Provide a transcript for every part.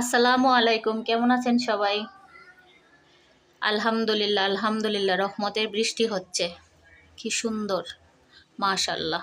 আসসালামু আলাইকুম কেমন আছেন সবাই? আলহামদুলিল্লাহ আলহামদুলিল্লাহ রহমতের বৃষ্টি হচ্ছে। কি সুন্দর মাশাল্লাহ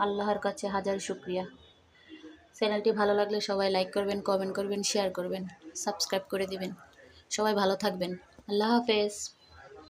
আল্লাহর কাছে হাজার শুক্রিয়া। চ্যানেলটি ভালো লাগলে সবাই লাইক করবেন কমেন্ট করবেন শেয়ার করবেন সাবস্ক্রাইব করে দিবেন। সবাই ভালো থাকবেন। আল্লাহ হাফেজ।